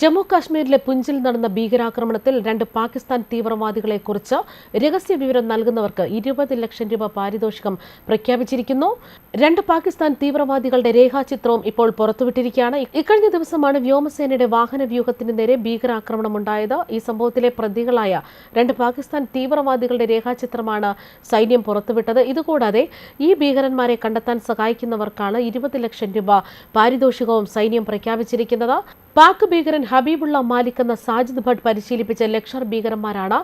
ജമ്മു കാശ്മീരിലെ പുഞ്ചിൽ നടന്ന ഭീകരാക്രമണത്തിൽ രണ്ട് പാകിസ്ഥാൻ തീവ്രവാദികളെ കുറിച്ച് രഹസ്യ വിവരം നൽകുന്നവർക്ക് ഇരുപത് ലക്ഷം രൂപ പാരിതോഷികം പ്രഖ്യാപിച്ചിരിക്കുന്നു. രണ്ട് പാകിസ്ഥാൻ തീവ്രവാദികളുടെ രേഖാചിത്രവും ഇപ്പോൾ പുറത്തുവിട്ടിരിക്കുകയാണ്. ഇക്കഴിഞ്ഞ ദിവസമാണ് വ്യോമസേനയുടെ വാഹന വ്യൂഹത്തിന് നേരെ ഭീകരാക്രമണമുണ്ടായത്. ഈ സംഭവത്തിലെ പ്രതികളായ രണ്ട് പാകിസ്ഥാൻ തീവ്രവാദികളുടെ രേഖാചിത്രമാണ് സൈന്യം പുറത്തുവിട്ടത്. ഇതുകൂടാതെ ഈ ഭീകരന്മാരെ കണ്ടെത്താൻ സഹായിക്കുന്നവർക്കാണ് ഇരുപത് ലക്ഷം രൂപ പാരിതോഷികവും സൈന്യം പ്രഖ്യാപിച്ചിരിക്കുന്നത്. പാക് ഭീകരൻ ഹബീബുള്ള മാലിക് എന്ന സാജിദ് ഭട്ട് പരിശീലിപ്പിച്ച ലക്ഷർ ഭീകരന്മാരാണ്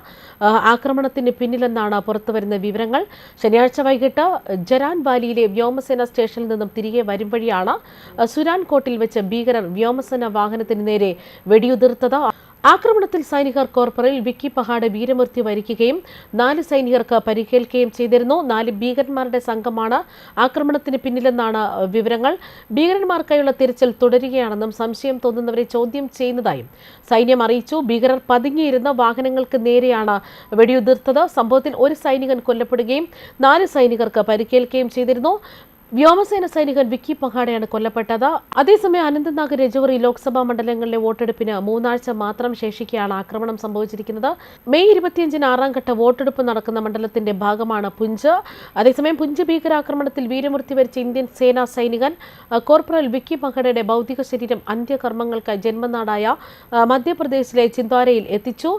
ആക്രമണത്തിന് പിന്നിലെന്നാണ് പുറത്തുവരുന്ന വിവരങ്ങൾ. ശനിയാഴ്ച വൈകിട്ട് ജരാൻ വാലിയിലെ വ്യോമസേന സ്റ്റേഷനിൽ നിന്നും തിരികെ വരും വഴിയാണ് സുരാൻകോട്ടിൽ സുരാൻ കോട്ടിൽ വെച്ച് ഭീകരർ വ്യോമസേന വാഹനത്തിന് നേരെ വെടിയുതിർത്തത്. ആക്രമണത്തിൽ സൈനികർ കോർപ്പറൽ വിക്കി പഹാഡ് വീരമൃത്യു വരിക്കുകയും നാല് സൈനികർക്ക് പരിക്കേൽക്കുകയും ചെയ്തിരുന്നു. നാല് ഭീകരന്മാരുടെ സംഘമാണ് ആക്രമണത്തിന് പിന്നിലെന്നാണ് വിവരങ്ങൾ. ഭീകരന്മാർക്കായുള്ള തിരച്ചിൽ തുടരുകയാണെന്നും സംശയം തോന്നുന്നവരെ ചോദ്യം ചെയ്യുന്നതായും സൈന്യം അറിയിച്ചു. ഭീകരർ പതുങ്ങിയിരുന്ന വാഹനങ്ങൾക്ക് നേരെയാണ് വെടിയുതിർത്തത്. സംഭവത്തിൽ ഒരു സൈനികൻ കൊല്ലപ്പെടുകയും നാല് സൈനികർക്ക് പരിക്കേൽക്കുകയും ചെയ്തിരുന്നു. വ്യോമസേന സൈനികൻ വിക്കി പഹാഡയാണ് കൊല്ലപ്പെട്ടത്. അതേസമയം അനന്തനാഗ് രജോറി ലോക്സഭാ മണ്ഡലങ്ങളിലെ വോട്ടെടുപ്പിന് മൂന്നാഴ്ച മാത്രം ശേഷിക്കെയാണ് ആക്രമണം സംഭവിച്ചിരിക്കുന്നത്. മെയ് ഇരുപത്തിയഞ്ചിന് ആറാം ഘട്ട വോട്ടെടുപ്പ് നടക്കുന്ന മണ്ഡലത്തിന്റെ ഭാഗമാണ് പുഞ്ച്. അതേസമയം പുഞ്ച് ഭീകരാക്രമണത്തിൽ വീരമൃത്യു വരിച്ച ഇന്ത്യൻ സേനാ സൈനികൻ കോർപ്പറൽ വിക്കി പഹാഡയുടെ ഭൗതിക ശരീരം അന്ത്യകർമ്മങ്ങൾക്ക് ജന്മനാടായ മധ്യപ്രദേശിലെ ചിന്താരയിൽ എത്തിച്ചു.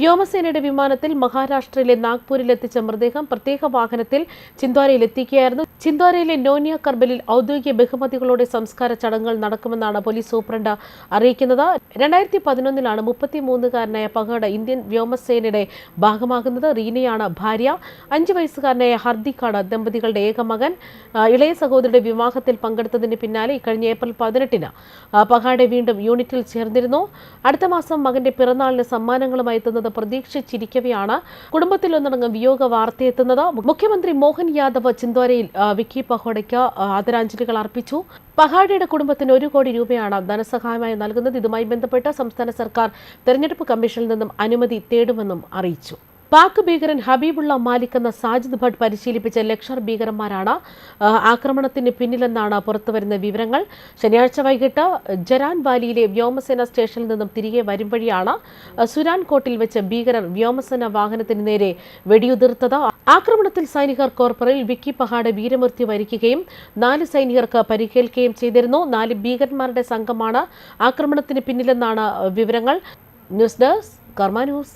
വ്യോമസേനയുടെ വിമാനത്തിൽ മഹാരാഷ്ട്രയിലെ നാഗ്പൂരിൽ എത്തിച്ച മൃതദേഹം പ്രത്യേക വാഹനത്തിൽ ചിന്ദ്വാരയിൽ എത്തിക്കുകയായിരുന്നു ചിന്ദ്വാരയിലെ നോനിയ കർബലിൽ ഔദ്യോഗിക ബഹുമതികളോടെ സംസ്കാര ചടങ്ങുകൾ നടക്കുമെന്നാണ് പോലീസ് സൂപ്രണ്ട് അറിയിക്കുന്നത്. രണ്ടായിരത്തി പതിനൊന്നിലാണ് മുപ്പത്തിമൂന്നുകാരനായ പഹേഡ് ഇന്ത്യൻ വ്യോമസേനയുടെ ഭാഗമാകുന്നത്. റീനയാണ് ഭാര്യ. അഞ്ചു വയസ്സുകാരനായ ഹർദിക്കാണ് ദമ്പതികളുടെ ഏക മകൻ. ഇളയ സഹോദരിയുടെ വിവാഹത്തിൽ പങ്കെടുത്തതിന് പിന്നാലെ ഇക്കഴിഞ്ഞ ഏപ്രിൽ പതിനെട്ടിന് പഹാഡെ വീണ്ടും യൂണിറ്റിൽ ചേർന്നിരുന്നു. അടുത്ത മാസം മകന്റെ പിറന്നാളിന് സമ്മാനങ്ങളുമായി എത്തുന്നത് പ്രതീക്ഷിച്ചിരിക്കവെയാണ്. കുടുംബത്തിൽ ഒന്നടങ്കം വിയോഗ വാർത്തയെത്തുന്നത്. മുഖ്യമന്ത്രി മോഹൻ യാദവ് ചിന്തോരയിൽ വിക്കി പഹോഡയ്ക്ക് ആദരാഞ്ജലികൾ അർപ്പിച്ചു. പഹാഡയുടെ കുടുംബത്തിന് ഒരു കോടി രൂപയാണ് ധനസഹായമായി നൽകുന്നത്. ഇതുമായി ബന്ധപ്പെട്ട് സംസ്ഥാന സർക്കാർ തെരഞ്ഞെടുപ്പ് കമ്മീഷനിൽ നിന്നും അനുമതി തേടുമെന്നും അറിയിച്ചു. പാക് ഭീകരൻ ഹബീബുള്ള മാലിക് എന്ന സാജിദ് ഭട്ട് പരിശീലിപ്പിച്ച ലക്ഷർ ഭീകരന്മാരാണ് ആക്രമണത്തിന് പിന്നിലെന്നാണ് പുറത്തുവരുന്ന വിവരങ്ങൾ. ശനിയാഴ്ച വൈകിട്ട് ജരാൻ വാലിയിലെ വ്യോമസേന സ്റ്റേഷനിൽ നിന്നും തിരികെ വരും വഴിയാണ് സുരാൻകോട്ടിൽ സുരാൻ കോട്ടിൽ വെച്ച് ഭീകരർ വ്യോമസേന വാഹനത്തിന് നേരെ വെടിയുതിർത്തത്. ആക്രമണത്തിൽ സൈനികർ കോർപ്പറൽ വിക്കി പഹാഡ് വീരമൃത്യു വരിക്കുകയും നാല് സൈനികർക്ക് പരിക്കേൽക്കുകയും ചെയ്തിരുന്നു. നാല് ഭീകരന്മാരുടെ സംഘമാണ് ആക്രമണത്തിന് പിന്നിലെന്നാണ് വിവരങ്ങൾ. News desk Karma news.